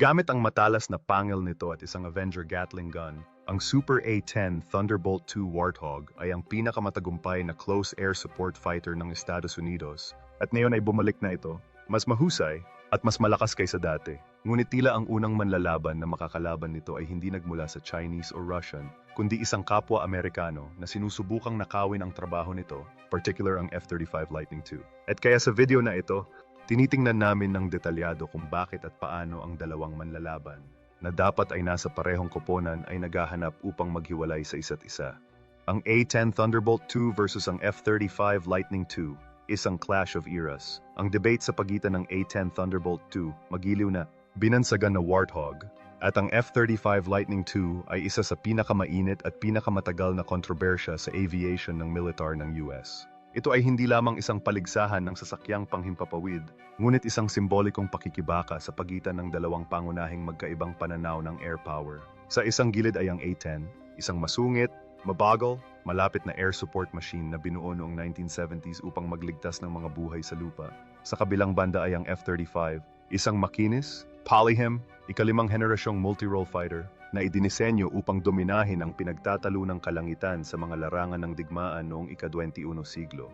Gamit ang matalas na pangil nito at isang Avenger Gatling gun, ang Super A-10 Thunderbolt II Warthog ay ang pinakamatagumpay na close air support fighter ng Estados Unidos at ngayon ay bumalik na ito, mas mahusay at mas malakas kaysa dati. Ngunit tila ang unang manlalaban na makakalaban nito ay hindi nagmula sa Chinese or Russian, kundi isang kapwa Amerikano na sinusubukang nakawin ang trabaho nito, particular ang F-35 Lightning II. At kaya sa video na ito, Tinitingnan namin ng detalyado kung bakit at paano ang dalawang manlalaban na dapat ay nasa parehong koponan ay naghahanap upang maghiwalay sa isa't isa. Ang A-10 Thunderbolt II versus ang F-35 Lightning II, isang clash of eras. Ang debate sa pagitan ng A-10 Thunderbolt II, magiliw na, binansagan na Warthog, at ang F-35 Lightning II ay isa sa pinakamainit at pinakamatagal na kontrobersya sa aviation ng militar ng US. Ito ay hindi lamang isang paligsahan ng sasakyang panghimpapawid, ngunit isang simbolikong pakikibaka sa pagitan ng dalawang pangunahing magkaibang pananaw ng air power. Sa isang gilid ay ang A-10, isang masungit, mabagal, malapit na air support machine na binuo noong 1970s upang magligtas ng mga buhay sa lupa. Sa kabilang banda ay ang F-35, isang makinis, polyhem, ikalimang henerasyong multi-role fighter na idinisenyo upang dominahin ang pinagtatalunang kalangitan sa mga larangan ng digmaan noong ika-21 siglo.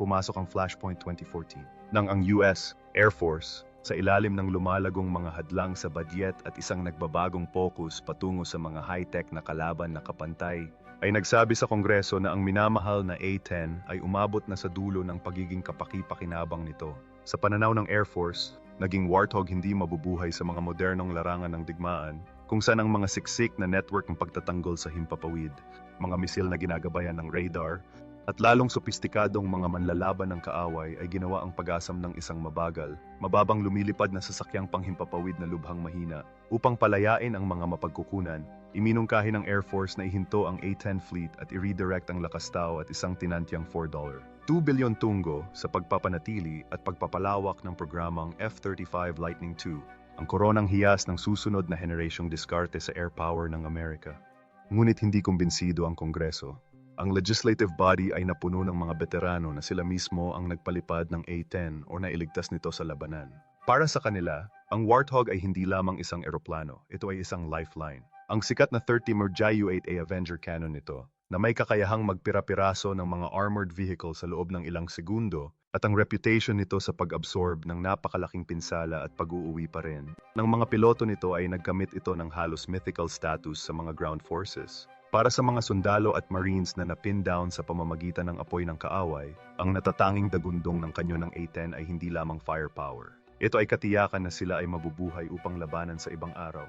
Pumasok ang Flashpoint 2014 nang ang US Air Force sa ilalim ng lumalagong mga hadlang sa badyet at isang nagbabagong focus patungo sa mga high-tech na kalaban na kapantay, ay nagsabi sa Kongreso na ang minamahal na A-10 ay umabot na sa dulo ng pagiging kapaki-pakinabang nito. Sa pananaw ng Air Force, naging Warthog hindi mabubuhay sa mga modernong larangan ng digmaan kung saan ang mga siksik na network ng pagtatanggol sa himpapawid, mga misil na ginagabayan ng radar, at lalong sopistikadong mga manlalaban ng kaaway ay ginawa ang pag-asam ng isang mabagal, mababang lumilipad na sasakyang panghimpapawid na lubhang mahina. Upang palayain ang mga mapagkukunan, iminungkahi ng Air Force na ihinto ang A-10 fleet at i-redirect ang lakas tao at isang tinantyang $4. 2 bilyon tunggo sa pagpapanatili at pagpapalawak ng programang F-35 Lightning II ang koronang hiyas ng susunod na henerasyong diskarte sa air power ng Amerika. Ngunit hindi kumbinsido ang Kongreso. Ang legislative body ay napuno ng mga veterano na sila mismo ang nagpalipad ng A-10 o nailigtas nito sa labanan. Para sa kanila, ang Warthog ay hindi lamang isang eroplano, ito ay isang lifeline. Ang sikat na 30 Merjayu 8A Avenger cannon nito, na may kakayahang magpira-piraso ng mga armored vehicle sa loob ng ilang segundo, at ang reputation nito sa pag-absorb ng napakalaking pinsala at pag-uuwi pa rin. Ng mga piloto nito ay nagkamit ito ng halos mythical status sa mga ground forces. Para sa mga sundalo at marines na napin down sa pamamagitan ng apoy ng kaaway, ang natatanging dagundong ng kanyo ng A-10 ay hindi lamang firepower. Ito ay katiyakan na sila ay mabubuhay upang labanan sa ibang araw.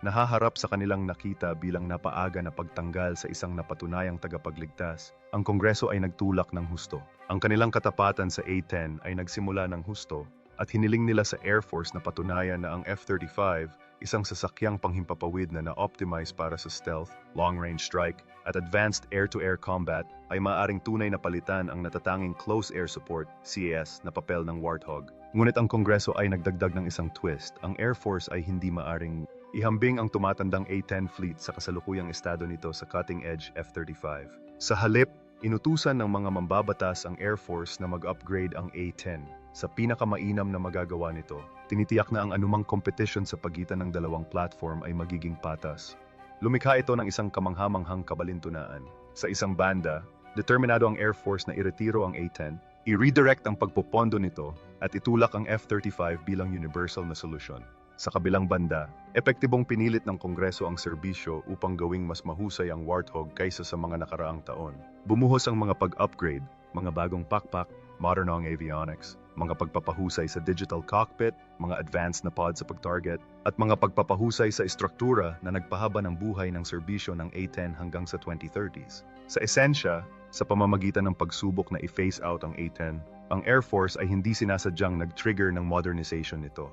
Nahaharap sa kanilang nakita bilang napaaga na pagtanggal sa isang napatunayang tagapagligtas, ang Kongreso ay nagtulak ng husto. Ang kanilang katapatan sa A-10 ay nagsimula ng husto at hiniling nila sa Air Force na patunayan na ang F-35, isang sasakyang panghimpapawid na na-optimize para sa stealth, long-range strike, at advanced air-to-air combat, ay maaring tunay na palitan ang natatanging close air support, CAS, na papel ng Warthog. Ngunit ang Kongreso ay nagdagdag ng isang twist. Ang Air Force ay hindi maaring Ihambing ang tumatandang A-10 fleet sa kasalukuyang estado nito sa cutting-edge F-35. Sa halip, inutusan ng mga mambabatas ang Air Force na mag-upgrade ang A-10. Sa pinakamainam na magagawa nito, tinitiyak na ang anumang competition sa pagitan ng dalawang platform ay magiging patas. Lumikha ito ng isang kamanghamanghang kabalintunaan. Sa isang banda, determinado ang Air Force na iretiro ang A-10, i-redirect ang pagpopondo nito at itulak ang F-35 bilang universal na solusyon. Sa kabilang banda, epektibong pinilit ng Kongreso ang serbisyo upang gawing mas mahusay ang Warthog kaysa sa mga nakaraang taon. Bumuhos ang mga pag-upgrade, mga bagong pakpak, modern ang avionics, mga pagpapahusay sa digital cockpit, mga advanced na pod sa pag-target, at mga pagpapahusay sa istruktura na nagpahaba ng buhay ng serbisyo ng A-10 hanggang sa 2030s. Sa esensya, sa pamamagitan ng pagsubok na i-phase out ang A-10, ang Air Force ay hindi sinasadyang nag-trigger ng modernization nito.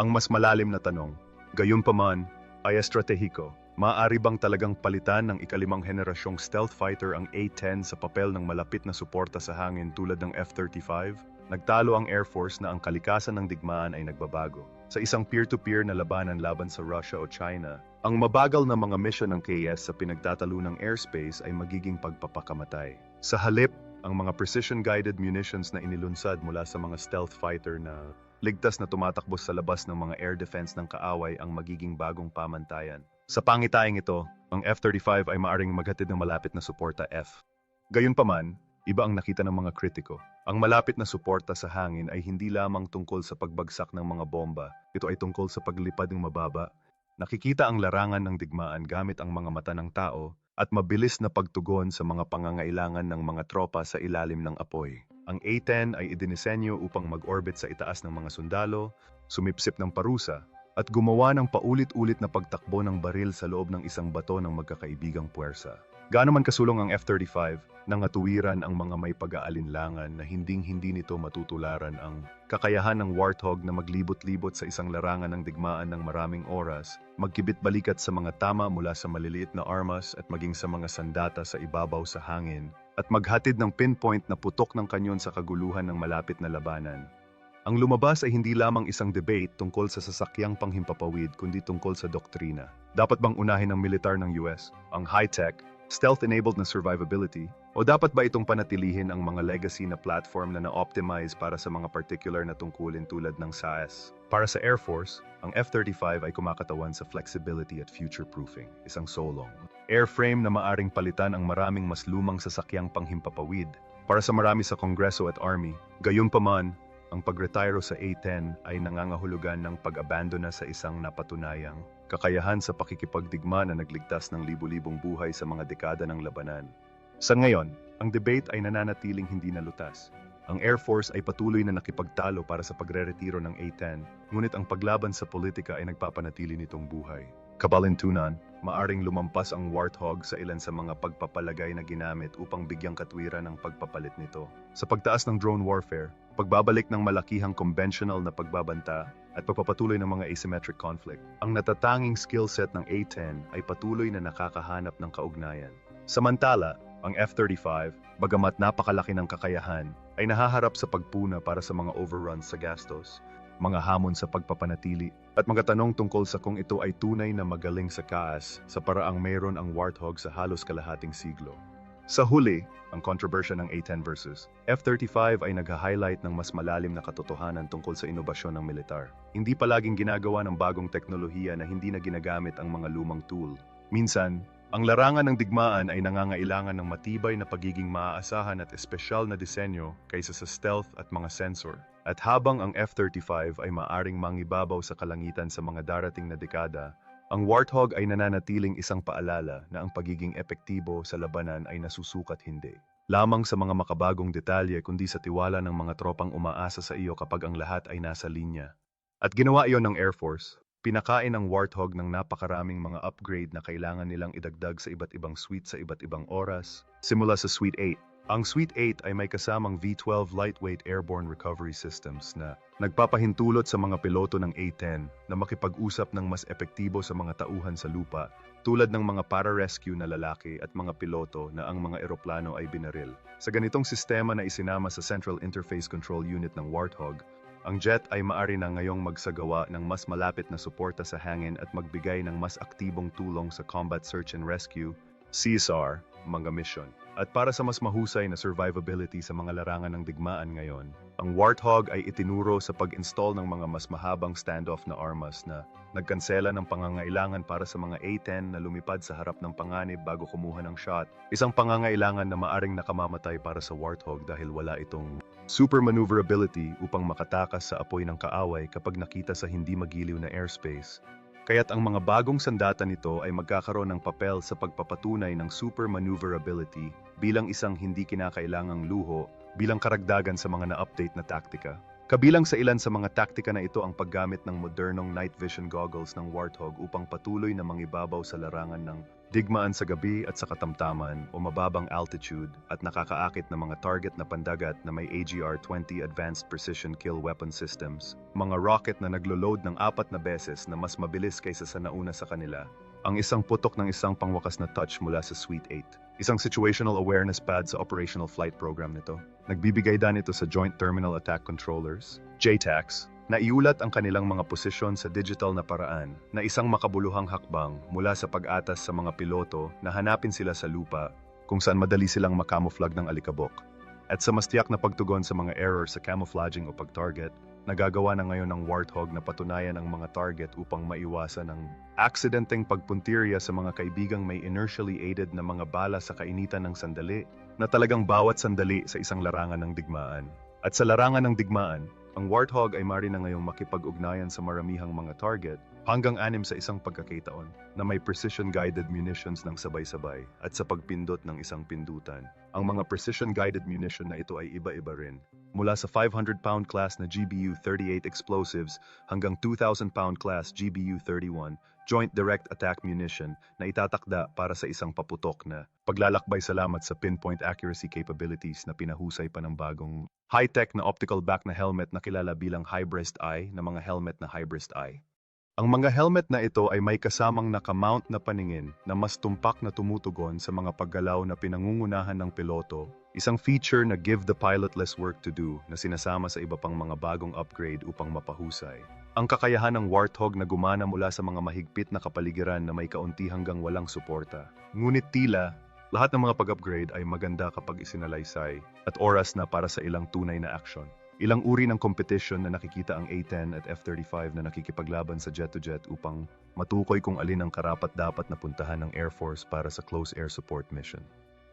Ang mas malalim na tanong, gayunpaman, ay estratehiko. Maaari bang talagang palitan ng ikalimang henerasyong stealth fighter ang A-10 sa papel ng malapit na suporta sa hangin tulad ng F-35? Nagtalo ang Air Force na ang kalikasan ng digmaan ay nagbabago. Sa isang peer-to-peer na labanan laban sa Russia o China, ang mabagal na mga mission ng KS sa pinagtatalo ng airspace ay magiging pagpapakamatay. Sa halip, ang mga precision-guided munitions na inilunsad mula sa mga stealth fighter na ligtas na tumatakbo sa labas ng mga air defense ng kaaway ang magiging bagong pamantayan. Sa pangitaing ito, ang F-35 ay maaring maghatid ng malapit na suporta F. Gayunpaman, iba ang nakita ng mga kritiko. Ang malapit na suporta sa hangin ay hindi lamang tungkol sa pagbagsak ng mga bomba, ito ay tungkol sa paglipad ng mababa. Nakikita ang larangan ng digmaan gamit ang mga mata ng tao at mabilis na pagtugon sa mga pangangailangan ng mga tropa sa ilalim ng apoy. Ang A-10 ay idinisenyo upang mag-orbit sa itaas ng mga sundalo, sumipsip ng parusa, at gumawa ng paulit-ulit na pagtakbo ng baril sa loob ng isang bato ng magkakaibigang puwersa. Gaano man kasulong ang F-35, nangatuwiran ang mga may pag-aalinlangan na hinding-hindi nito matutularan ang kakayahan ng Warthog na maglibot-libot sa isang larangan ng digmaan ng maraming oras, magkibit-balikat sa mga tama mula sa maliliit na armas at maging sa mga sandata sa ibabaw sa hangin, at maghatid ng pinpoint na putok ng kanyon sa kaguluhan ng malapit na labanan. Ang lumabas ay hindi lamang isang debate tungkol sa sasakyang panghimpapawid kundi tungkol sa doktrina. Dapat bang unahin ng militar ng US ang high-tech, stealth-enabled na survivability o dapat ba itong panatilihin ang mga legacy na platform na na-optimize para sa mga particular na tungkulin tulad ng SAS? Para sa Air Force, ang F-35 ay kumakatawan sa flexibility at future-proofing, isang solong. Airframe na maaring palitan ang maraming mas lumang sasakyang panghimpapawid. Para sa marami sa Kongreso at Army, gayunpaman, ang pagretiro sa A-10 ay nangangahulugan ng pag-abandona sa isang napatunayang kakayahan sa pakikipagdigma na nagligtas ng libu-libong buhay sa mga dekada ng labanan. Sa ngayon, ang debate ay nananatiling hindi nalutas. Ang Air Force ay patuloy na nakipagtalo para sa pagre-retiro ng A-10, ngunit ang paglaban sa politika ay nagpapanatili nitong buhay. Kabalintunan, maaring lumampas ang Warthog sa ilan sa mga pagpapalagay na ginamit upang bigyang katwiran ang pagpapalit nito. Sa pagtaas ng drone warfare, pagbabalik ng malakihang conventional na pagbabanta at pagpapatuloy ng mga asymmetric conflict, ang natatanging skill set ng A-10 ay patuloy na nakakahanap ng kaugnayan. Samantala, ang F-35, bagamat napakalaki ng kakayahan, ay nahaharap sa pagpuna para sa mga overruns sa gastos, mga hamon sa pagpapanatili, at mga tanong tungkol sa kung ito ay tunay na magaling sa kaas sa paraang mayroon ang Warthog sa halos kalahating siglo. Sa huli, ang kontrobersya ng A-10 versus F-35 ay nag-highlight ng mas malalim na katotohanan tungkol sa inobasyon ng militar. Hindi palaging ginagawa ng bagong teknolohiya na hindi na ginagamit ang mga lumang tool. Minsan, ang larangan ng digmaan ay nangangailangan ng matibay na pagiging maaasahan at espesyal na disenyo kaysa sa stealth at mga sensor. At habang ang F-35 ay maaring mangibabaw sa kalangitan sa mga darating na dekada, ang Warthog ay nananatiling isang paalala na ang pagiging epektibo sa labanan ay nasusukat hindi. Lamang sa mga makabagong detalye kundi sa tiwala ng mga tropang umaasa sa iyo kapag ang lahat ay nasa linya. At ginawa iyon ng Air Force, pinakain ang Warthog ng napakaraming mga upgrade na kailangan nilang idagdag sa iba't ibang suite sa iba't ibang oras, simula sa Suite 8 ang Suite 8 ay may kasamang V12 lightweight airborne recovery systems na nagpapahintulot sa mga piloto ng A-10 na makipag-usap ng mas epektibo sa mga tauhan sa lupa tulad ng mga para-rescue na lalaki at mga piloto na ang mga eroplano ay binaril. Sa ganitong sistema na isinama sa Central Interface Control Unit ng Warthog, ang jet ay maari na ngayong magsagawa ng mas malapit na suporta sa hangin at magbigay ng mas aktibong tulong sa Combat Search and Rescue, CSR, mga mission. At para sa mas mahusay na survivability sa mga larangan ng digmaan ngayon, ang Warthog ay itinuro sa pag-install ng mga mas mahabang standoff na armas na nagkansela ng pangangailangan para sa mga A-10 na lumipad sa harap ng panganib bago kumuha ng shot. Isang pangangailangan na maaring nakamamatay para sa Warthog dahil wala itong super maneuverability upang makatakas sa apoy ng kaaway kapag nakita sa hindi magiliw na airspace Kaya't ang mga bagong sandata nito ay magkakaroon ng papel sa pagpapatunay ng super maneuverability bilang isang hindi kinakailangang luho bilang karagdagan sa mga na-update na taktika. Kabilang sa ilan sa mga taktika na ito ang paggamit ng modernong night vision goggles ng Warthog upang patuloy na mangibabaw sa larangan ng digmaan sa gabi at sa katamtaman o mababang altitude at nakakaakit na mga target na pandagat na may AGR-20 Advanced Precision Kill Weapon Systems, mga rocket na naglo-load ng apat na beses na mas mabilis kaysa sa nauna sa kanila, ang isang putok ng isang pangwakas na touch mula sa Suite 8. Isang situational awareness pad sa operational flight program nito. Nagbibigay dan ito sa Joint Terminal Attack Controllers, JTACs, Naiulat ang kanilang mga posisyon sa digital na paraan na isang makabuluhang hakbang mula sa pag-atas sa mga piloto na hanapin sila sa lupa kung saan madali silang makamuflag ng alikabok. At sa mas tiyak na pagtugon sa mga error sa camouflaging o pag-target, nagagawa na ngayon ng Warthog na patunayan ang mga target upang maiwasan ang aksidenteng pagpuntirya sa mga kaibigang may inertially aided na mga bala sa kainitan ng sandali na talagang bawat sandali sa isang larangan ng digmaan. At sa larangan ng digmaan, ang Warthog ay mari na ngayong makipag-ugnayan sa maramihang mga target hanggang anim sa isang pagkakataon na may precision-guided munitions ng sabay-sabay at sa pagpindot ng isang pindutan. Ang mga precision-guided munition na ito ay iba-iba rin. Mula sa 500-pound class na GBU-38 explosives hanggang 2,000-pound class GBU-31 Joint Direct Attack Munition na itatakda para sa isang paputok na paglalakbay salamat sa pinpoint accuracy capabilities na pinahusay pa ng bagong high-tech na optical back na helmet na kilala bilang high-breast eye na mga helmet na high-breast eye. Ang mga helmet na ito ay may kasamang nakamount na paningin na mas tumpak na tumutugon sa mga paggalaw na pinangungunahan ng piloto, isang feature na give the pilot less work to do na sinasama sa iba pang mga bagong upgrade upang mapahusay. Ang kakayahan ng Warthog na gumana mula sa mga mahigpit na kapaligiran na may kaunti hanggang walang suporta. Ngunit tila, lahat ng mga pag-upgrade ay maganda kapag isinalaysay at oras na para sa ilang tunay na action. Ilang uri ng competition na nakikita ang A-10 at F-35 na nakikipaglaban sa jet-to-jet upang matukoy kung alin ang karapat-dapat na puntahan ng Air Force para sa close air support mission.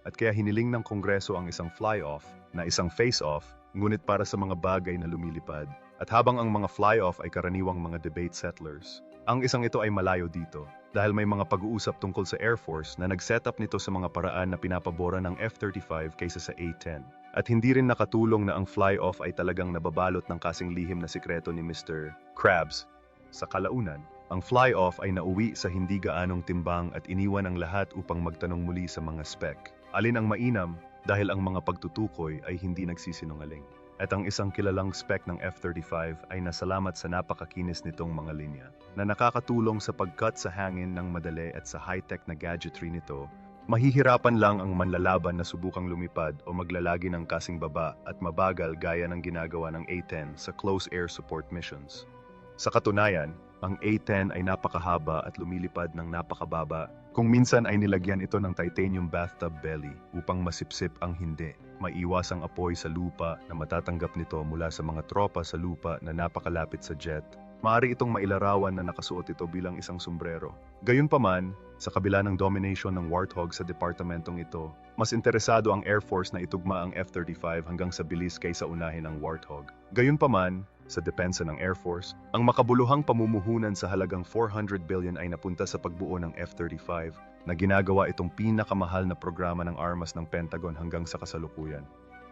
At kaya hiniling ng Kongreso ang isang fly-off na isang face-off, ngunit para sa mga bagay na lumilipad. At habang ang mga fly-off ay karaniwang mga debate settlers, ang isang ito ay malayo dito dahil may mga pag-uusap tungkol sa Air Force na nag-setup nito sa mga paraan na pinapabora ng F-35 kaysa sa A-10. At hindi rin nakatulong na ang fly-off ay talagang nababalot ng kasing lihim na sikreto ni Mr. Krabs. Sa kalaunan, ang fly-off ay nauwi sa hindi gaanong timbang at iniwan ang lahat upang magtanong muli sa mga spec. Alin ang mainam dahil ang mga pagtutukoy ay hindi nagsisinungaling. At ang isang kilalang spec ng F-35 ay nasalamat sa napakakinis nitong mga linya na nakakatulong sa pag-cut sa hangin ng madali at sa high-tech na gadgetry nito Mahihirapan lang ang manlalaban na subukang lumipad o maglalagi ng kasing baba at mabagal gaya ng ginagawa ng A-10 sa close air support missions. Sa katunayan, ang A-10 ay napakahaba at lumilipad ng napakababa kung minsan ay nilagyan ito ng titanium bathtub belly upang masipsip ang hindi. Maiwas ang apoy sa lupa na matatanggap nito mula sa mga tropa sa lupa na napakalapit sa jet. Maaari itong mailarawan na nakasuot ito bilang isang sombrero. Gayunpaman, sa kabila ng domination ng Warthog sa departamentong ito, mas interesado ang Air Force na itugma ang F-35 hanggang sa bilis kaysa unahin ang Warthog. Gayunpaman, sa depensa ng Air Force, ang makabuluhang pamumuhunan sa halagang 400 billion ay napunta sa pagbuo ng F-35 na ginagawa itong pinakamahal na programa ng armas ng Pentagon hanggang sa kasalukuyan.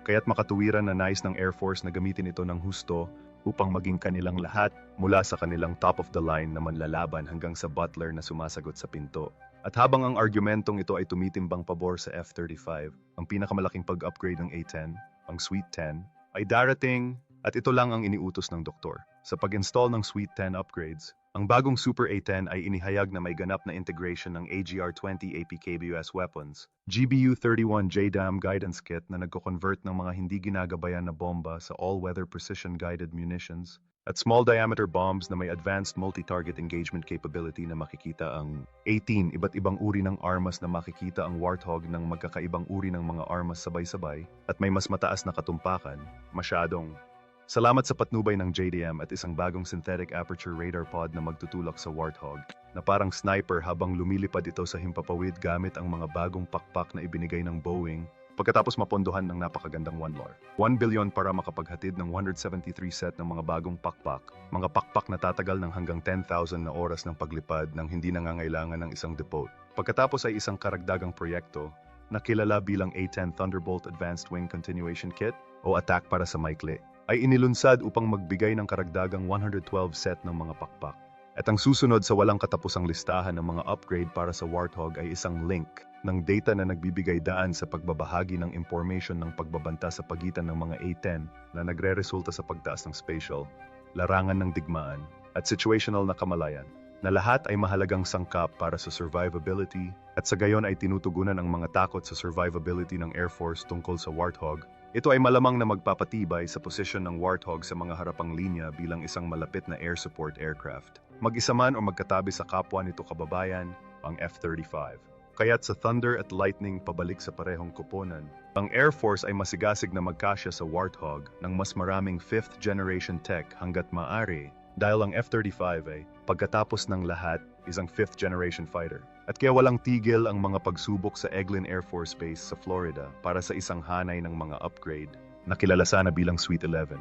Kaya't makatuwiran na nais ng Air Force na gamitin ito ng husto upang maging kanilang lahat mula sa kanilang top-of-the-line na manlalaban hanggang sa butler na sumasagot sa pinto. At habang ang argumentong ito ay tumitimbang pabor sa F-35, ang pinakamalaking pag-upgrade ng A-10, ang Suite 10, ay darating at ito lang ang iniutos ng doktor. Sa pag-install ng Suite 10 upgrades, ang bagong Super A10 ay inihayag na may ganap na integration ng AGR-20 APKBUS weapons, GBU-31 JDAM guidance kit na nagko-convert ng mga hindi ginagabayan na bomba sa all-weather precision-guided munitions, at small-diameter bombs na may advanced multi-target engagement capability na makikita ang 18 iba't ibang uri ng armas na makikita ang Warthog ng magkakaibang uri ng mga armas sabay-sabay at may mas mataas na katumpakan, masyadong Salamat sa patnubay ng JDM at isang bagong synthetic aperture radar pod na magtutulak sa Warthog, na parang sniper habang lumilipad ito sa himpapawid gamit ang mga bagong pakpak na ibinigay ng Boeing pagkatapos mapondohan ng napakagandang OneLAR. 1 billion para makapaghatid ng 173 set ng mga bagong pakpak, mga pakpak na tatagal ng hanggang 10,000 na oras ng paglipad nang hindi nangangailangan ng isang depot. Pagkatapos ay isang karagdagang proyekto na kilala bilang A-10 Thunderbolt Advanced Wing Continuation Kit o attack para sa maikli ay inilunsad upang magbigay ng karagdagang 112 set ng mga pakpak. At ang susunod sa walang katapusang listahan ng mga upgrade para sa Warthog ay isang link ng data na nagbibigay daan sa pagbabahagi ng information ng pagbabanta sa pagitan ng mga A-10 na nagre-resulta sa pagtaas ng spatial, larangan ng digmaan, at situational na kamalayan na lahat ay mahalagang sangkap para sa survivability at sa gayon ay tinutugunan ang mga takot sa survivability ng Air Force tungkol sa Warthog ito ay malamang na magpapatibay sa posisyon ng Warthog sa mga harapang linya bilang isang malapit na air support aircraft. Mag-isa man o magkatabi sa kapwa nito kababayan, ang F-35. kaya't sa Thunder at Lightning pabalik sa parehong kuponan. Ang Air Force ay masigasig na magkasya sa Warthog ng mas maraming 5th generation tech hanggat maaari dahil ang F-35 ay, pagkatapos ng lahat, isang 5th generation fighter. At kaya walang tigil ang mga pagsubok sa Eglin Air Force Base sa Florida para sa isang hanay ng mga upgrade na kilala sana bilang Suite 11.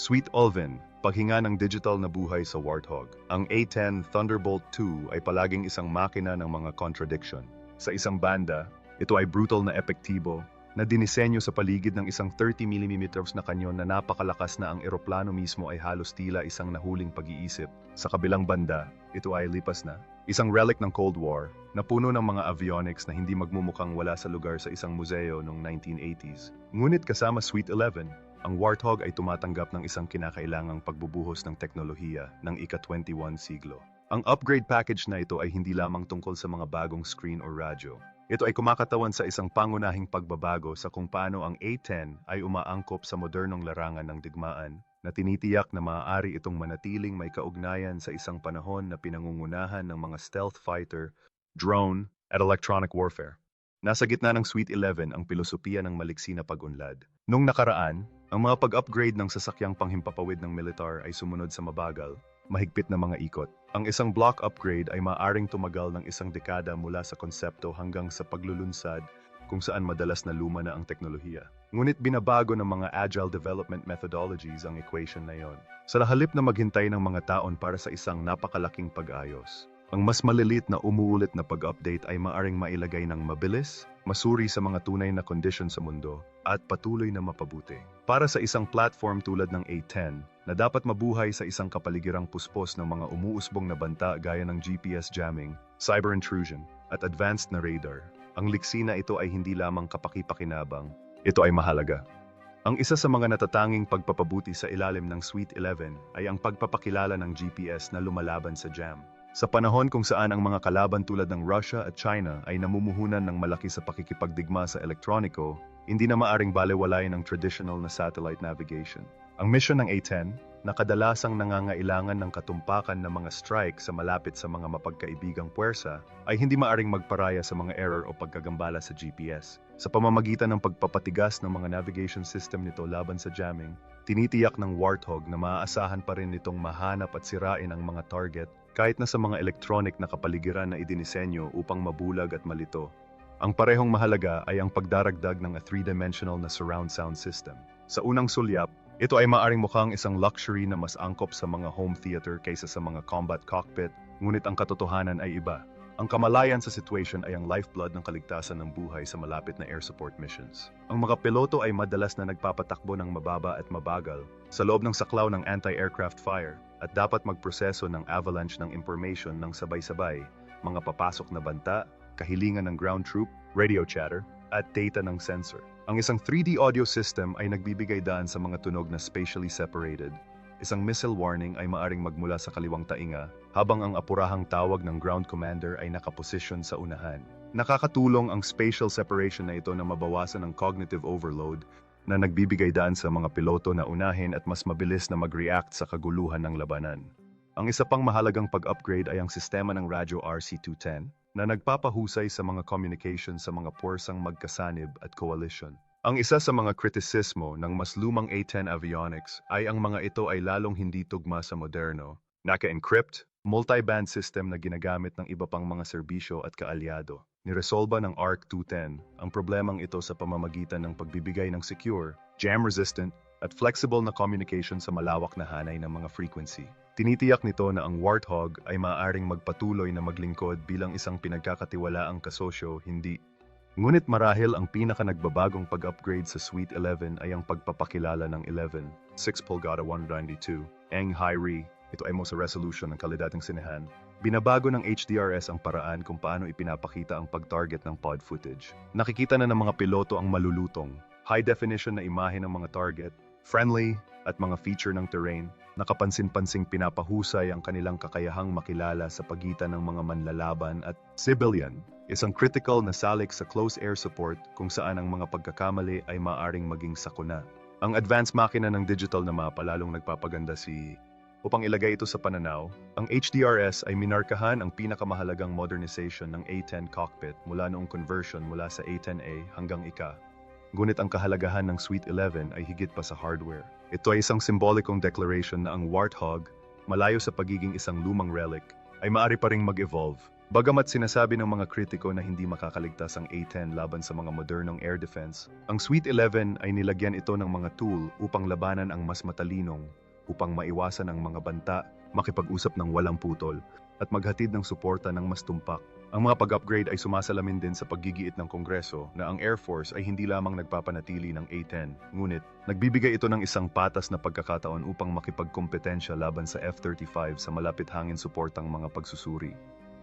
Sweet Olvin, paghinga ng digital na buhay sa Warthog. Ang A10 Thunderbolt 2 ay palaging isang makina ng mga contradiction. Sa isang banda, ito ay brutal na epektibo na dinisenyo sa paligid ng isang 30mm na kanyon na napakalakas na ang eroplano mismo ay halos tila isang nahuling pag-iisip. Sa kabilang banda, ito ay lipas na. Isang relic ng Cold War na puno ng mga avionics na hindi magmumukhang wala sa lugar sa isang museo noong 1980s. Ngunit kasama Suite 11, ang Warthog ay tumatanggap ng isang kinakailangang pagbubuhos ng teknolohiya ng ika-21 siglo. Ang upgrade package na ito ay hindi lamang tungkol sa mga bagong screen o radyo. Ito ay kumakatawan sa isang pangunahing pagbabago sa kung paano ang A-10 ay umaangkop sa modernong larangan ng digmaan na tinitiyak na maaari itong manatiling may kaugnayan sa isang panahon na pinangungunahan ng mga stealth fighter, drone, at electronic warfare. Nasa gitna ng Suite 11 ang pilosopiya ng maliksi na pag-unlad. Nung nakaraan, ang mga pag-upgrade ng sasakyang panghimpapawid ng militar ay sumunod sa mabagal, mahigpit na mga ikot. Ang isang block upgrade ay maaring tumagal ng isang dekada mula sa konsepto hanggang sa paglulunsad kung saan madalas na luma na ang teknolohiya. Ngunit binabago ng mga agile development methodologies ang equation na yon. Sa halip na maghintay ng mga taon para sa isang napakalaking pag-ayos, ang mas malilit na umuulit na pag-update ay maaring mailagay ng mabilis, masuri sa mga tunay na kondisyon sa mundo, at patuloy na mapabuti. Para sa isang platform tulad ng A10, na dapat mabuhay sa isang kapaligirang puspos ng mga umuusbong na banta gaya ng GPS jamming, cyber intrusion, at advanced na radar, ang liksi na ito ay hindi lamang kapaki-pakinabang, ito ay mahalaga. Ang isa sa mga natatanging pagpapabuti sa ilalim ng Suite 11 ay ang pagpapakilala ng GPS na lumalaban sa jam. Sa panahon kung saan ang mga kalaban tulad ng Russia at China ay namumuhunan ng malaki sa pakikipagdigma sa elektroniko, hindi na maaring balewalayin ang traditional na satellite navigation. Ang mission ng A-10, na kadalasang nangangailangan ng katumpakan ng mga strike sa malapit sa mga mapagkaibigang puwersa, ay hindi maaring magparaya sa mga error o pagkagambala sa GPS. Sa pamamagitan ng pagpapatigas ng mga navigation system nito laban sa jamming, tinitiyak ng Warthog na maaasahan pa rin nitong mahanap at sirain ang mga target kahit na sa mga electronic na kapaligiran na idinisenyo upang mabulag at malito. Ang parehong mahalaga ay ang pagdaragdag ng a three-dimensional na surround sound system. Sa unang sulyap, ito ay maaring mukhang isang luxury na mas angkop sa mga home theater kaysa sa mga combat cockpit, ngunit ang katotohanan ay iba. Ang kamalayan sa situation ay ang lifeblood ng kaligtasan ng buhay sa malapit na air support missions. Ang mga piloto ay madalas na nagpapatakbo ng mababa at mabagal sa loob ng saklaw ng anti-aircraft fire at dapat magproseso ng avalanche ng information ng sabay-sabay, mga papasok na banta, kahilingan ng ground troop, radio chatter, at data ng sensor. Ang isang 3D audio system ay nagbibigay daan sa mga tunog na spatially separated. Isang missile warning ay maaring magmula sa kaliwang tainga, habang ang apurahang tawag ng ground commander ay nakaposisyon sa unahan. Nakakatulong ang spatial separation na ito na mabawasan ang cognitive overload na nagbibigay daan sa mga piloto na unahin at mas mabilis na mag-react sa kaguluhan ng labanan. Ang isa pang mahalagang pag-upgrade ay ang sistema ng radyo RC-210 na nagpapahusay sa mga communication sa mga puwersang magkasanib at coalition. Ang isa sa mga kritisismo ng mas lumang A-10 avionics ay ang mga ito ay lalong hindi tugma sa moderno, naka-encrypt, multi-band system na ginagamit ng iba pang mga serbisyo at kaalyado. Niresolba ng ARC-210 ang problemang ito sa pamamagitan ng pagbibigay ng secure, jam-resistant, at flexible na communication sa malawak na hanay ng mga frequency. Tinitiyak nito na ang Warthog ay maaaring magpatuloy na maglingkod bilang isang pinagkakatiwalaang kasosyo, hindi. Ngunit marahil ang pinaka nagbabagong pag-upgrade sa Suite 11 ay ang pagpapakilala ng 11, 6 Pulgada 192, Eng High Re, ito ay mo sa resolution ng kalidating sinehan. Binabago ng HDRS ang paraan kung paano ipinapakita ang pag-target ng pod footage. Nakikita na ng mga piloto ang malulutong, high-definition na imahe ng mga target, friendly, at mga feature ng terrain, nakapansin-pansing pinapahusay ang kanilang kakayahang makilala sa pagitan ng mga manlalaban at civilian, isang critical na salik sa close air support kung saan ang mga pagkakamali ay maaring maging sakuna. Ang advanced makina ng digital na mapa lalong nagpapaganda si Upang ilagay ito sa pananaw, ang HDRS ay minarkahan ang pinakamahalagang modernization ng A10 cockpit mula noong conversion mula sa A10A hanggang ICA. Ngunit ang kahalagahan ng Suite 11 ay higit pa sa hardware. Ito ay isang simbolikong declaration na ang Warthog, malayo sa pagiging isang lumang relic, ay maari pa ring mag-evolve. Bagamat sinasabi ng mga kritiko na hindi makakaligtas ang A10 laban sa mga modernong air defense, ang Suite 11 ay nilagyan ito ng mga tool upang labanan ang mas matalinong, upang maiwasan ang mga banta, makipag-usap ng walang putol, at maghatid ng suporta ng mas tumpak. Ang mga pag-upgrade ay sumasalamin din sa paggigiit ng Kongreso na ang Air Force ay hindi lamang nagpapanatili ng A-10, ngunit nagbibigay ito ng isang patas na pagkakataon upang makipagkompetensya laban sa F-35 sa malapit hangin suportang mga pagsusuri.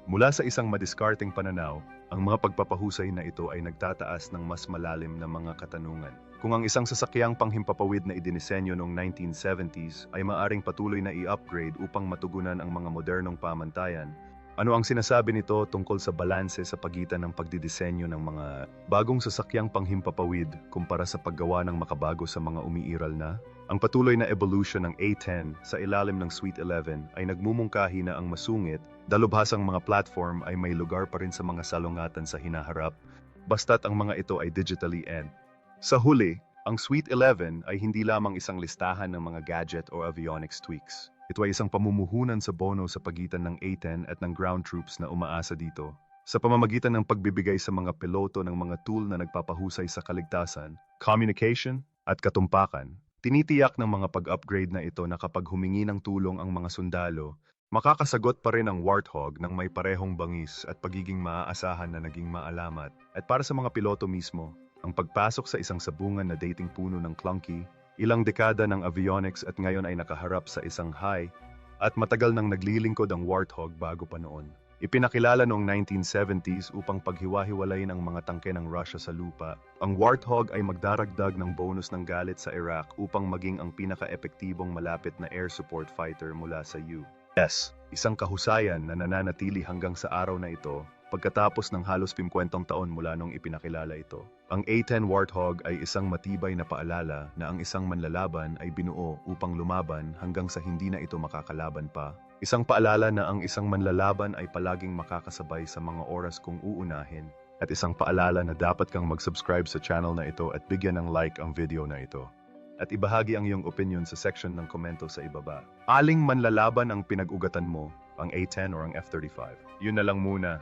Mula sa isang madiskarteng pananaw, ang mga pagpapahusay na ito ay nagtataas ng mas malalim na mga katanungan. Kung ang isang sasakyang panghimpapawid na idinisenyo noong 1970s ay maaring patuloy na i-upgrade upang matugunan ang mga modernong pamantayan, ano ang sinasabi nito tungkol sa balanse sa pagitan ng pagdidisenyo ng mga bagong sasakyang panghimpapawid kumpara sa paggawa ng makabago sa mga umiiral na? Ang patuloy na evolution ng A10 sa ilalim ng Suite 11 ay nagmumungkahi na ang masungit, dalubhasang mga platform ay may lugar pa rin sa mga salungatan sa hinaharap, basta't ang mga ito ay digitally end. Sa huli, ang Suite 11 ay hindi lamang isang listahan ng mga gadget o avionics tweaks. Ito ay isang pamumuhunan sa bono sa pagitan ng A10 at ng ground troops na umaasa dito. Sa pamamagitan ng pagbibigay sa mga piloto ng mga tool na nagpapahusay sa kaligtasan, communication, at katumpakan, tinitiyak ng mga pag-upgrade na ito na kapag humingi ng tulong ang mga sundalo, makakasagot pa rin ang Warthog ng may parehong bangis at pagiging maaasahan na naging maalamat. At para sa mga piloto mismo, ang pagpasok sa isang sabungan na dating puno ng clunky, ilang dekada ng avionics at ngayon ay nakaharap sa isang high at matagal nang naglilingkod ang Warthog bago pa noon. Ipinakilala noong 1970s upang paghiwa-hiwalayin ang mga tangke ng Russia sa lupa. Ang Warthog ay magdaragdag ng bonus ng galit sa Iraq upang maging ang pinaka-epektibong malapit na air support fighter mula sa US. Isang kahusayan na nananatili hanggang sa araw na ito pagkatapos ng halos 50 taon mula nung ipinakilala ito. Ang A-10 Warthog ay isang matibay na paalala na ang isang manlalaban ay binuo upang lumaban hanggang sa hindi na ito makakalaban pa. Isang paalala na ang isang manlalaban ay palaging makakasabay sa mga oras kung uunahin. At isang paalala na dapat kang mag-subscribe sa channel na ito at bigyan ng like ang video na ito. At ibahagi ang iyong opinion sa section ng komento sa ibaba. Aling manlalaban ang pinag-ugatan mo, ang A-10 or ang F-35? Yun na lang muna.